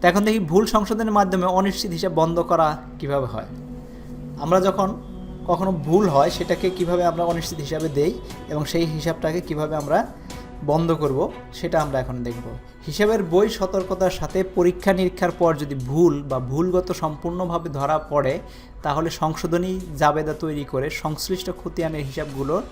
তো এখন দেখি ভুল সংশোধনের মাধ্যমে অনিশ্চিত হিসাব বন্ধ করা কীভাবে হয়? আমরা যখন কখনো ভুল হয়, সেটাকে কীভাবে আমরা অনিশ্চিত হিসাবে দেই এবং সেই হিসাবটাকে কীভাবে আমরা বন্ধ করব, সেটা আমরা এখন দেখব। হিসাবের বই সতর্কতার সাথে পরীক্ষা নিরীক্ষার পর যদি ভুল বা ভুলগত সম্পূর্ণভাবে ধরা পড়ে, তাহলে সংশোধনী জাবেদা তৈরি করে সংশ্লিষ্ট খতিয়ানের হিসাবগুলোর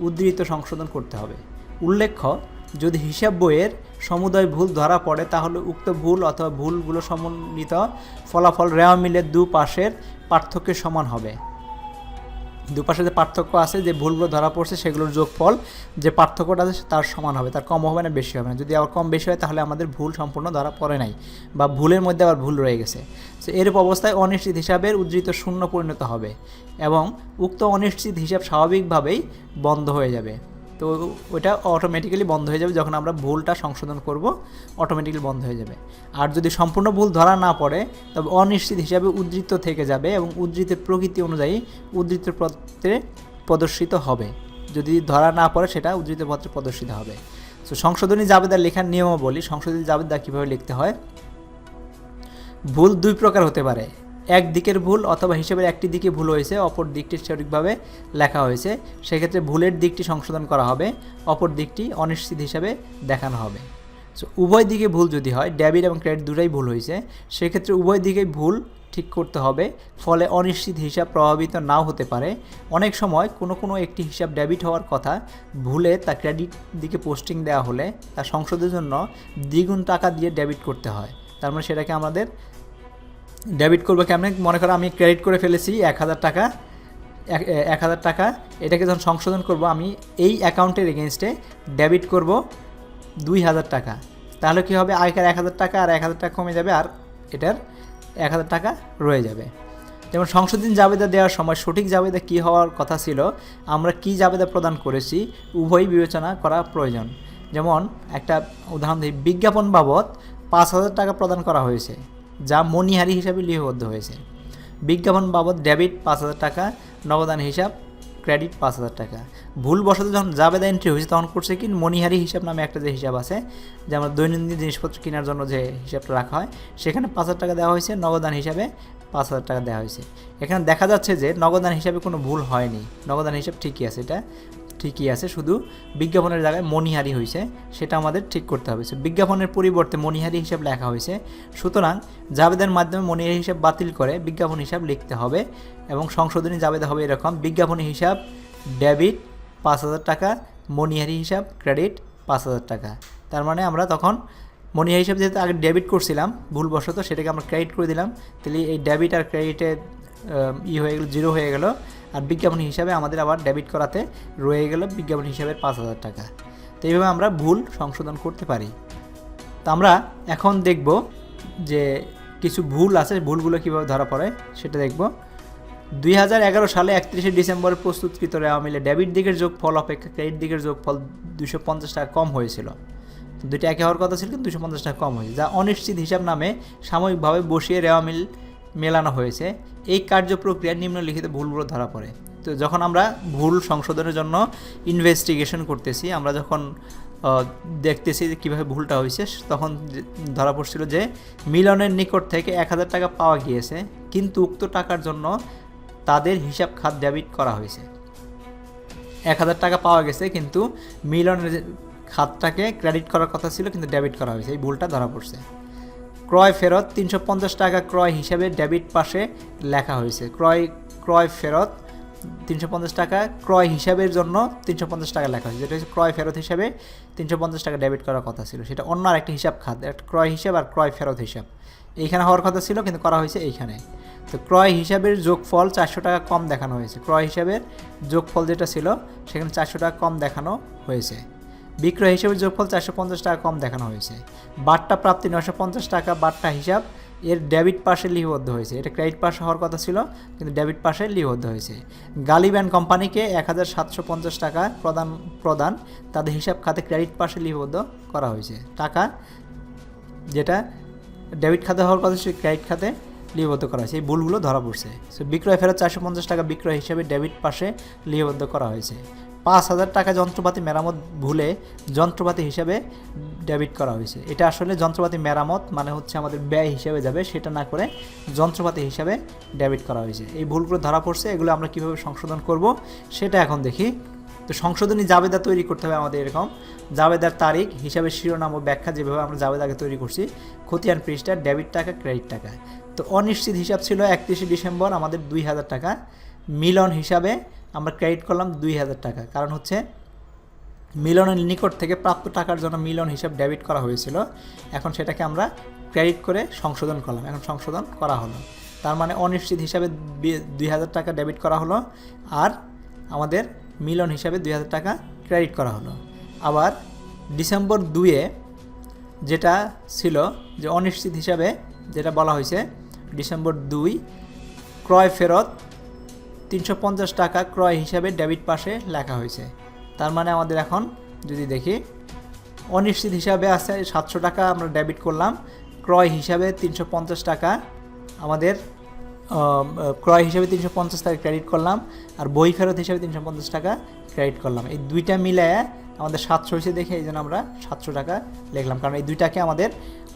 উদ্ধৃত সংশোধন করতে হবে। উল্লেখ্য যদি হিসাব বইয়ের সমুদয় ভুল ধরা পড়ে, তাহলে উক্ত ভুল অথবা ভুলগুলো সমন্বিত ফলাফল রেওয়া মিলের দু পাশের পার্থক্যের সমান হবে। দুপাশে যে পার্থক্য আছে, যে ভুলগুলো ধরা পড়ছে, সেগুলোর যোগফল যে পার্থক্যটা আছে, তার সমান হবে। তার কম হবে না, বেশি হবে না। যদি আবার কম বেশি হয়, তাহলে আমাদের ভুল সম্পূর্ণ ধরা পড়ে নাই বা ভুলের মধ্যে আবার ভুল রয়ে গেছে। তো এরূপ অবস্থায় অনিশ্চিত হিসাবের উদ্ধৃত শূন্য পরিণত হবে এবং উক্ত অনিশ্চিত হিসাব স্বাভাবিকভাবেই বন্ধ হয়ে যাবে। তো ওটা অটোমেটিক্যালি বন্ধ হয়ে যাবে যখন আমরা ভুলটা সংশোধন করব অটোমেটিক্যালি বন্ধ হয়ে যাবে। আর যদি সম্পূর্ণ ভুল ধরা না পড়ে, তবে অনিশ্চিত হিসাবে উদ্ধৃত থেকে যাবে এবং উদ্ধৃতের প্রকৃতি অনুযায়ী উদ্ধৃত পত্রে প্রদর্শিত হবে। যদি ধরা না পড়ে, সেটা উদ্ধৃত পত্রে প্রদর্শিত হবে। তো সংশোধনী জাবেদার লেখার নিয়মাবলী, সংশোধনী জাবেদা কীভাবে লিখতে হয়? ভুল দুই প্রকার হতে পারে। এক দিকের ভুল অথবা হিসেবের একটি দিকে ভুল হয়েছে, অপর দিকটি সঠিকভাবে লেখা হয়েছে। সেক্ষেত্রে ভুলের দিকটি সংশোধন করা হবে, অপর দিকটি অনিশ্চিত হিসাবে দেখানো হবে। সো উভয় দিকে ভুল যদি হয়, ডেবিট এবং ক্রেডিট দুটাই ভুল হয়েছে, সেক্ষেত্রে উভয় দিকেই ভুল ঠিক করতে হবে, ফলে অনিশ্চিত হিসাব প্রভাবিত নাও হতে পারে। অনেক সময় কোনো কোনো একটি হিসাব ডেবিট হওয়ার কথা, ভুলে তা ক্রেডিট দিকে পোস্টিং দেওয়া হলে তা সংশোধনের জন্য দ্বিগুণ টাকা দিয়ে ডেবিট করতে হয়। তার মানে সেটাকে আমাদের ডেবিট করব কেমন? মনে করো আমি ক্রেডিট করে ফেলেছি এক হাজার টাকা। এক হাজার টাকা। এটাকে যখন সংশোধন করব, আমি এই অ্যাকাউন্টের এগেনস্টে ডেবিট করব দুই হাজার টাকা। তাহলে কী হবে? আগেকার এক হাজার টাকা আর এক হাজার টাকা কমে যাবে আর এটার এক হাজার টাকা রয়ে যাবে। যেমন সংশোধন জাবেদা দেওয়ার সময় সঠিক জাবেদা কী হওয়ার কথা ছিল, আমরা কি জাবেদা প্রদান করেছি উভয়ই বিবেচনা করা প্রয়োজন। যেমন একটা উদাহরণ দিই, বিজ্ঞাপন বাবদ পাঁচ হাজার টাকা প্রদান করা হয়েছে। যা মনিহারি হিসাবে লিপিবদ্ধ হয়েছে। বিজ্ঞাপন বাবদ ডেবিট পাঁচ হাজার টাকা নগদান হিসাব, ক্রেডিট পাঁচ হাজার টাকা। ভুলবশত যখন জাবেদা এন্ট্রি হয়েছে তখন করছে কি? মনিহারি হিসাব নামে একটা যে হিসাব আছে, যে আমরা দৈনন্দিন জিনিসপত্র কেনার জন্য যে হিসাবটা রাখা হয়, সেখানে পাঁচ হাজার টাকা দেওয়া হয়েছে নগদান হিসাবে পাঁচ হাজার টাকা দেওয়া হয়েছে। এখানে দেখা যাচ্ছে যে নগদান হিসাবে কোনো ভুল হয়নি। নগদান হিসাব ঠিকই আছে এটা। ঠিকই আছে, শুধু বিজ্ঞাপনের জায়গায় মনিহারি হয়েছে সেটা আমাদের ঠিক করতে হবে। বিজ্ঞাপনের পরিবর্তে মনিহারি হিসাব লেখা হয়েছে সুতরাং জাবেদের মাধ্যমে মনিহারি হিসাব বাতিল করে বিজ্ঞাপন হিসাব লিখতে হবে এবং সংশোধনী জাবেদা হবে এরকম, বিজ্ঞাপনী হিসাব ডেবিট পাঁচ হাজার টাকা মনিহারি হিসাব ক্রেডিট পাঁচ হাজার টাকা। তার মানে আমরা তখন মনিহারি হিসাব যেহেতু আগে ডেবিট করছিলাম, ভুলবশত সেটাকে আমরা ক্রেডিট করে দিলাম, তাহলে এই ডেবিট আর ক্রেডিটের ই হয়ে গেলো, জিরো হয়ে গেল। আর বিজ্ঞাপন হিসাবে আমাদের আবার ডেবিট করাতে রয়ে গেল বিজ্ঞাপন হিসাবে পাঁচ হাজার টাকা। তো এইভাবে আমরা ভুল সংশোধন করতে পারি। তো আমরা এখন দেখব যে কিছু ভুল আছে, ভুলগুলো কীভাবে ধরা পড়ে সেটা দেখব। দুই হাজার এগারো সালে একত্রিশে ডিসেম্বরে প্রস্তুতকৃত রেওয়া মিলে ডেবিট দিকের যোগফল অপেক্ষা ক্রেডিট দিকের যোগফল দুশো পঞ্চাশ টাকা কম হয়েছিল। দুইটা একে হওয়ার কথা ছিল, কিন্তু দুশো পঞ্চাশ টাকা কম হয়েছে, যা অনিশ্চিত হিসাব নামে সাময়িকভাবে বসিয়ে রেওয়া মিল মেলানো হয়েছে, এই কার্য প্রক্রিয়ায় নিম্নলিখিত ভুলগুলো ধরা পড়ে। তো যখন আমরা ভুল সংশোধনের জন্য ইনভেস্টিগেশন করতেছি, আমরা যখন দেখতেছি যে কীভাবে ভুলটা হয়েছে, তখন ধরা পড়ছিল যে মিলনের নিকট থেকে এক হাজার টাকা পাওয়া গিয়েছে, কিন্তু উক্ত টাকার জন্য তাদের হিসাব খাত ডেবিট করা হয়েছে। এক হাজার টাকা পাওয়া গেছে, কিন্তু মিলনের খাতটাকে ক্রেডিট করার কথা ছিল, কিন্তু ডেবিট করা হয়েছে। এই ভুলটা ধরা পড়ছে। ক্রয় ফেরত তিনশো পঞ্চাশ টাকা ক্রয় হিসাবে ডেবিট পাশে লেখা হয়েছে। ক্রয় ক্রয় ফেরত তিনশো পঞ্চাশ টাকা, ক্রয় হিসাবের জন্য তিনশো পঞ্চাশ টাকা লেখা হয়েছে। যেটা হচ্ছে ক্রয় ফেরত হিসাবে তিনশো পঞ্চাশ টাকা ডেবিট করার কথা ছিল। সেটা অন্য আরেকটা হিসাব খাত একটা ক্রয় হিসাব আর ক্রয় ফেরত হিসাব। এইখানে হওয়ার কথা ছিল, কিন্তু করা হয়েছে এইখানে। তো ক্রয় হিসাবের যোগফল চারশো টাকা কম দেখানো হয়েছে। ক্রয় হিসাবের যোগফল যেটা ছিল, সেখানে চারশো টাকা কম দেখানো হয়েছে। বিক্রয় হিসেবে যোগফল চারশো পঞ্চাশ টাকা কম দেখানো হয়েছে। বাট্টা প্রাপ্তি নশো পঞ্চাশ টাকা বাট্টা হিসাব, এর ডেবিট পাশে লিপিবদ্ধ হয়েছে। এটা ক্রেডিট পাশে হওয়ার কথা ছিল, কিন্তু ডেবিট পাশে লিপিবদ্ধ হয়েছে। গালিব অ্যান্ড কোম্পানিকে এক হাজার সাতশো পঞ্চাশ টাকা প্রদান প্রদান, তাদের হিসাব খাতে ক্রেডিট পাশে লিপিবদ্ধ করা হয়েছে। টাকা যেটা ডেবিট খাতে হওয়ার কথা ছিল, ক্রেডিট খাতে লিপিবদ্ধ করা হয়েছে। এই ভুলগুলো ধরা পড়ছে। সো বিক্রয় ফেরত চারশো পঞ্চাশ টাকা বিক্রয় হিসাবে ডেবিট পাশে লিপিবদ্ধ করা হয়েছে। পাঁচ হাজার টাকা যন্ত্রপাতি মেরামত ভুলে যন্ত্রপাতি হিসাবে ডেবিট করা হয়েছে। এটা আসলে যন্ত্রপাতি মেরামত মানে হচ্ছে আমাদের ব্যয় হিসেবে যাবে, সেটা না করে যন্ত্রপাতি হিসাবে ডেবিট করা হয়েছে। এই ভুলগুলো ধরা পড়ছে, এগুলো আমরা কীভাবে সংশোধন করব সেটা এখন দেখি। তো সংশোধনী জাবেদা তৈরি করতে হবে আমাদের এরকম। জাবেদার তারিখ হিসাবে শিরোনাম ও ব্যাখ্যা যেভাবে আমরা জাবেদাকে তৈরি করছি, খতিয়ান পৃষ্ঠা, ডেবিট টাকা, ক্রেডিট টাকা। তো অনিশ্চিত হিসাব ছিল একত্রিশে ডিসেম্বর, আমাদের দুই হাজার টাকা মিলন হিসাবে আমরা ক্রেডিট করলাম দুই হাজার টাকা। কারণ হচ্ছে মিলনের নিকট থেকে প্রাপ্ত টাকার জন্য মিলন হিসাব ডেবিট করা হয়েছিল। এখন সেটাকে আমরা ক্রেডিট করে সংশোধন করলাম। এখন সংশোধন করা হলো। তার মানে অনিশ্চিত হিসাবে দুই হাজার টাকা ডেবিট করা হলো আর আমাদের মিলন হিসাবে দুই হাজার টাকা ক্রেডিট করা হলো। আবার ডিসেম্বর দুয়ে যেটা ছিল যে অনিশ্চিত হিসাবে যেটা বলা হয়েছে, ডিসেম্বর দুই ক্রয় ফেরত তিনশো পঞ্চাশ টাকা ক্রয় হিসাবে ডেবিট পাশে লেখা হয়েছে। তার মানে আমাদের এখন যদি দেখি, অনিশ্চিত হিসাবে আছে সাতশো টাকা আমরা ডেবিট করলাম। ক্রয় হিসাবে তিনশো পঞ্চাশ টাকা আমাদের ক্রয় হিসাবে তিনশো পঞ্চাশ টাকা ক্রেডিট করলাম আর বই ফেরত হিসাবে তিনশো পঞ্চাশ টাকা ক্রেডিট করলাম। এই দুইটা মিলে আমাদের সাতশো হয়েছে দেখে এই জন্য আমরা সাতশো টাকা লিখলাম। কারণ এই দুইটাকে আমাদের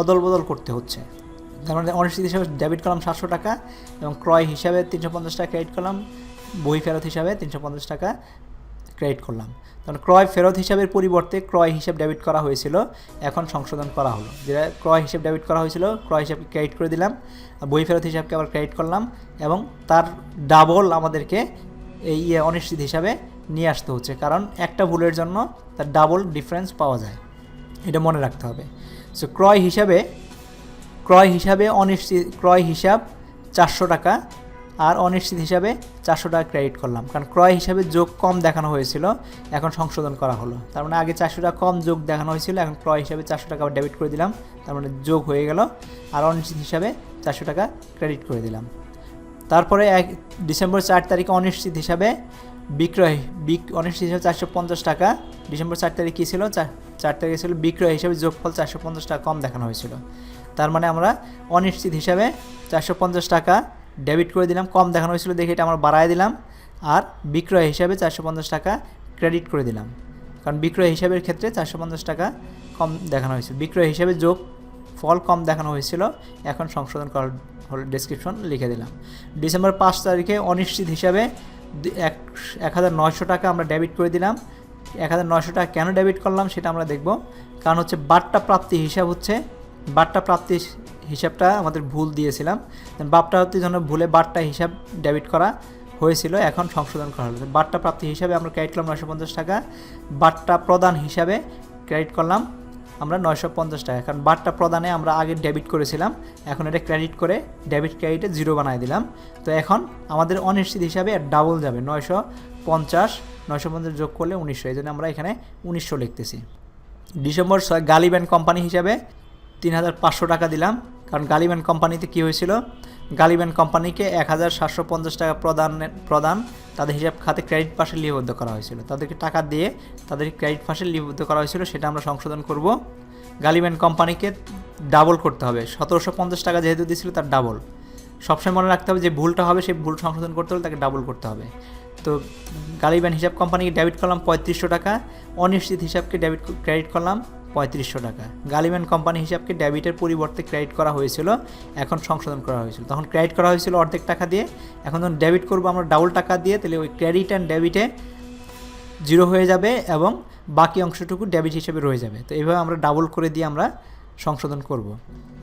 অদল বদল করতে হচ্ছে। তার মানে অনিশ্চিত হিসাবে ডেবিট করলাম সাতশো টাকা এবং ক্রয় হিসাবে তিনশো পঞ্চাশ টাকা ক্রেডিট করলাম, বই ফেরত হিসাবে তিনশো পঞ্চাশ টাকা ক্রেডিট করলাম। তখন ক্রয় ফেরত হিসাবের পরিবর্তে ক্রয় হিসাব ডেবিট করা হয়েছিল, এখন সংশোধন করা হলো। যেটা ক্রয় হিসাব ডেবিট করা হয়েছিল, ক্রয় হিসাবকে ক্রেডিট করে দিলাম বই ফেরত হিসাবকে আবার ক্রেডিট করলাম এবং তার ডাবল আমাদেরকে এই ইয়ে অনিশ্চিত হিসাবে নিয়ে আসতে হচ্ছে, কারণ একটা ভুলের জন্য তার ডাবল ডিফারেন্স পাওয়া যায়। এটা মনে রাখতে হবে। সো ক্রয় হিসাবে ক্রয় হিসাবে অনিশ্চিত, ক্রয় হিসাব চারশো টাকা আর অনিশ্চিত হিসাবে চারশো টাকা ক্রেডিট করলাম। কারণ ক্রয় হিসাবে যোগ কম দেখানো হয়েছিল, এখন সংশোধন করা হলো। তার মানে আগে চারশো টাকা কম যোগ দেখানো হয়েছিল, এখন ক্রয় হিসাবে চারশো টাকা ডেবিট করে দিলাম, তার মানে যোগ হয়ে গেল আর অনিশ্চিত হিসাবে চারশো টাকা ক্রেডিট করে দিলাম। তারপরে এক ডিসেম্বর চার তারিখে অনিশ্চিত হিসাবে বিক্রয়, বিক, অনিশ্চিত হিসাবে চারশো পঞ্চাশ টাকা। ডিসেম্বর চার তারিখ কী ছিল? চার তারিখে ছিল বিক্রয় হিসাবে যোগফল চারশো পঞ্চাশ টাকা কম দেখানো হয়েছিল। তার মানে আমরা অনিশ্চিত হিসাবে চারশো পঞ্চাশ টাকা ডেবিট করে দিলাম, কম দেখানো হয়েছিল দেখে এটা আমরা বাড়ায় দিলাম। আর বিক্রয় হিসাবে চারশো পঞ্চাশ টাকা ক্রেডিট করে দিলাম। কারণ বিক্রয় হিসাবের ক্ষেত্রে চারশো পঞ্চাশ টাকা কম দেখানো হয়েছিল। বিক্রয় হিসাবে যোগ ফল কম দেখানো হয়েছিল। এখন সংশোধন করার ডেসক্রিপশন লিখে দিলাম। ডিসেম্বর পাঁচ তারিখে অনিশ্চিত হিসাবে এক হাজার নয়শো টাকা আমরা ডেবিট করে দিলাম। এক হাজার নয়শো টাকা কেন ডেবিট করলাম সেটা আমরা দেখব। কারণ হচ্ছে বাট্টা প্রাপ্তি হিসাব হচ্ছে বাট্টা প্রাপ্তি হিসাবটা আমাদের ভুল দিয়েছিলাম। বাট্টা প্রাপ্তির জন্য ভুলে বাট্টা হিসাব ডেবিট করা হয়েছিল, এখন সংশোধন করা হলো। বাট্টা প্রাপ্তি হিসাবে আমরা ক্রেডিট করলাম নয়শো পঞ্চাশ টাকা বাট্টা প্রদান হিসাবে ক্রেডিট করলাম। আমরা নয়শো পঞ্চাশ টাকা। কারণ বাট্টা প্রদানে আমরা আগে ডেবিট করেছিলাম, এখন এটা ক্রেডিট করে ডেবিট ক্রেডিটে জিরো বানায় দিলাম। তো এখন আমাদের অনিশ্চিত হিসাবে ডাবল যাবে, নয়শো পঞ্চাশ নয়শো পঞ্চাশ যোগ করলে উনিশশো। এই জন্য আমরা এখানে উনিশশো লিখতেছি। ডিসেম্বর ছয় গালিব্যান্ড কোম্পানি হিসাবে তিন হাজার পাঁচশো টাকা দিলাম। কারণ গালিব্যান্ড কোম্পানিতে কী হয়েছিল? গালিব্যান্ড কোম্পানিকে এক হাজার সাতশো পঞ্চাশ টাকা প্রদানের প্রদান তাদের হিসাব খাতে ক্রেডিট পাশে লিপিবদ্ধ করা হয়েছিল। তাদেরকে টাকা দিয়ে তাদের ক্রেডিট পাশে লিপিবদ্ধ করা হয়েছিল, সেটা আমরা সংশোধন করব। গালিব্যান্ড কোম্পানিকে ডাবল করতে হবে। সতেরোশো পঞ্চাশ টাকা যেহেতু দিয়েছিল, তার ডাবল সবসময় মনে রাখতে হবে যে ভুলটা হবে, সেই ভুল সংশোধন করতে হলে তাকে ডাবল করতে হবে। তো গালিব্যান হিসাব কোম্পানিকে ডেবিট করলাম পঁয়ত্রিশশো টাকা, অনিশ্চিত হিসাবকে ডেবিট ক্রেডিট করলাম। পঁয়ত্রিশশো টাকা। গালিব্যান কোম্পানি হিসাবকে ডেবিটের পরিবর্তে ক্রেডিট করা হয়েছিল, এখন সংশোধন করা হয়েছিল। তখন ক্রেডিট করা হয়েছিল অর্ধেক টাকা দিয়ে, এখন যখন ডেবিট করব আমরা ডাবল টাকা দিয়ে, তাহলে ওই ক্রেডিট অ্যান্ড ডেবিটে জিরো হয়ে যাবে এবং বাকি অংশটুকু ডেবিট হিসেবে রয়ে যাবে। তো এইভাবে আমরা ডাবল করে দিয়ে আমরা সংশোধন করব।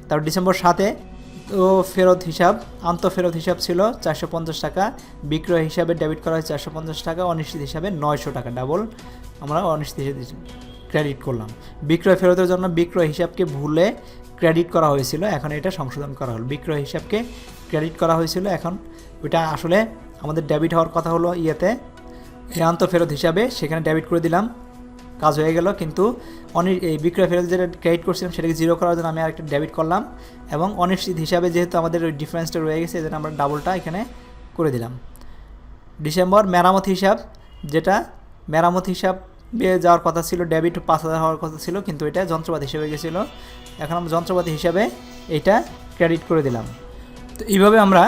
তারপর ডিসেম্বর সাতে তো ফেরত হিসাব, আন্ত ফেরত হিসাব ছিল চারশো পঞ্চাশ টাকা, বিক্রয় হিসাবে ডেবিট করা হয় চারশো পঞ্চাশ টাকা, অনিশ্চিত হিসাবে নয়শো টাকা, ডাবল আমরা অনিশ্চিত হিসাবে ক্রেডিট করলাম। বিক্রয় ফেরতের জন্য বিক্রয় হিসাবকে ভুলে ক্রেডিট করা হয়েছিল, এখন এটা সংশোধন করা হলো। বিক্রয় হিসাবকে ক্রেডিট করা হয়েছিল, এখন ওইটা আসলে আমাদের ডেবিট হওয়ার কথা হলো ইয়েতে। এই ফেরত হিসাবে সেখানে ডেবিট করে দিলাম, কাজ হয়ে গেল। কিন্তু অনি এই বিক্রয় ফেরত যেটা ক্রেডিট করছিলাম সেটাকে জিরো করার জন্য আমি আরেকটা ডেবিট করলাম এবং অনিশ্চিত হিসাবে যেহেতু আমাদের ওই ডিফারেন্সটা রয়ে গেছে জন্য আমরা ডাবলটা এখানে করে দিলাম। ডিসেম্বর মেরামত হিসাব, যেটা মেরামত হিসাব বেয়ে যাওয়ার কথা ছিল ডেবিট পাঁচ হাজার হওয়ার কথা ছিল, কিন্তু এটা যন্ত্রপাতি হিসেবে গেছিল। এখন আমরা যন্ত্রপাতি হিসাবে এটা ক্রেডিট করে দিলাম। তো এইভাবে আমরা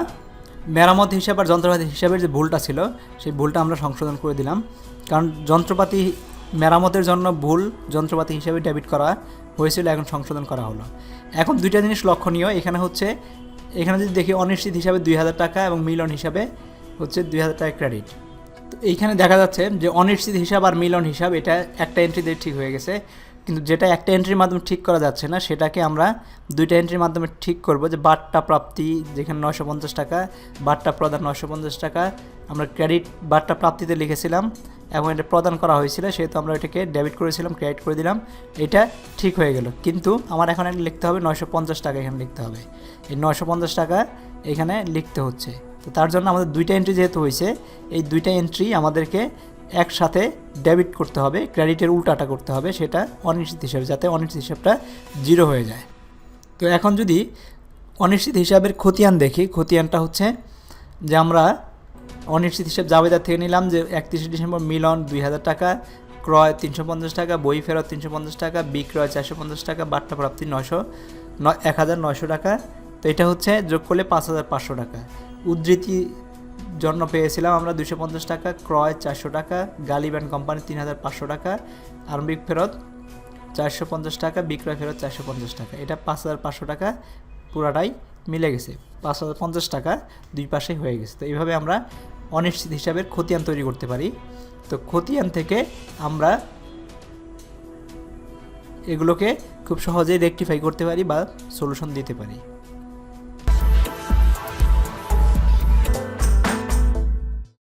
মেরামত হিসাব আর যন্ত্রপাতি হিসাবের যে ভুলটা ছিল, সেই ভুলটা আমরা সংশোধন করে দিলাম। কারণ যন্ত্রপাতি মেরামতের জন্য ভুল যন্ত্রপাতি হিসাবে ডেবিট করা হয়েছিল, এখন সংশোধন করা হলো। এখন দুইটা জিনিস লক্ষণীয়, এখানে হচ্ছে, এখানে যদি দেখি অনিশ্চিত হিসাবে দুই হাজার টাকা এবং মিলন হিসাবে হচ্ছে দুই হাজার টাকা ক্রেডিট এইখানে দেখা যাচ্ছে যে অনিশ্চিত হিসাব আর মিলন হিসাব, এটা একটা এন্ট্রি দিয়ে ঠিক হয়ে গেছে। কিন্তু যেটা একটা এন্ট্রির মাধ্যমে ঠিক করা যাচ্ছে না, সেটাকে আমরা দুইটা এন্ট্রির মাধ্যমে ঠিক করব যে বাট্টা প্রাপ্তি, যেখানে নশো পঞ্চাশ টাকা, বাট্টা প্রদান নশো পঞ্চাশ টাকা। আমরা ক্রেডিট বাট্টা প্রাপ্তিতে লিখেছিলাম এবং এটা প্রদান করা হয়েছিল, সেহেতু আমরা এটাকে ডেবিট করেছিলাম ক্রেডিট করে দিলাম। এটা ঠিক হয়ে গেল। কিন্তু আমার এখন লিখতে হবে নশো পঞ্চাশ টাকা এখানে লিখতে হবে। এই নশো পঞ্চাশ টাকা এখানে লিখতে হচ্ছে। তো তার জন্য আমাদের দুইটা এন্ট্রি যেহেতু হয়েছে, এই দুইটা এন্ট্রি আমাদেরকে একসাথে ডেবিট করতে হবে ক্রেডিটের উল্টাটা করতে হবে, সেটা অনিশ্চিত হিসাবে, যাতে অনিশ্চিত হিসাবটা জিরো হয়ে যায়। তো এখন যদি অনিশ্চিত হিসাবের খতিয়ান দেখি, খতিয়ানটা হচ্ছে যে আমরা অনিশ্চিত হিসাব জাবেদার থেকে নিলাম যে একত্রিশে ডিসেম্বর মিলন দুই হাজার টাকা, ক্রয় তিনশো পঞ্চাশ টাকা, বই ফেরত তিনশো পঞ্চাশ টাকা, বিক্রয় চারশো পঞ্চাশ টাকা বাট্টা প্রাপ্তি নশো এক হাজার নয়শো টাকা। তো এটা হচ্ছে যোগ করলে পাঁচ হাজার পাঁচশো টাকা। উদ্ধৃতি জন্য পেয়েছিলাম আমরা দুশো পঞ্চাশ টাকা, ক্রয় চারশো টাকা গালিব অ্যান্ড কোম্পানি তিন হাজার পাঁচশো টাকা, আরম্ভিক ফেরত চারশো পঞ্চাশ টাকা, বিক্রয় ফেরত চারশো পঞ্চাশ টাকা। এটা পাঁচ হাজার পাঁচশো টাকা পুরাটাই মিলে গেছে। পাঁচ হাজার পঞ্চাশ টাকা দুই পাশেই হয়ে গেছে। তো এইভাবে আমরা অনিশ্চিত হিসাবের খতিয়ান তৈরি করতে পারি। তো খতিয়ান থেকে আমরা এগুলোকে খুব সহজেই রেকটিফাই করতে পারি বা সলিউশন দিতে পারি।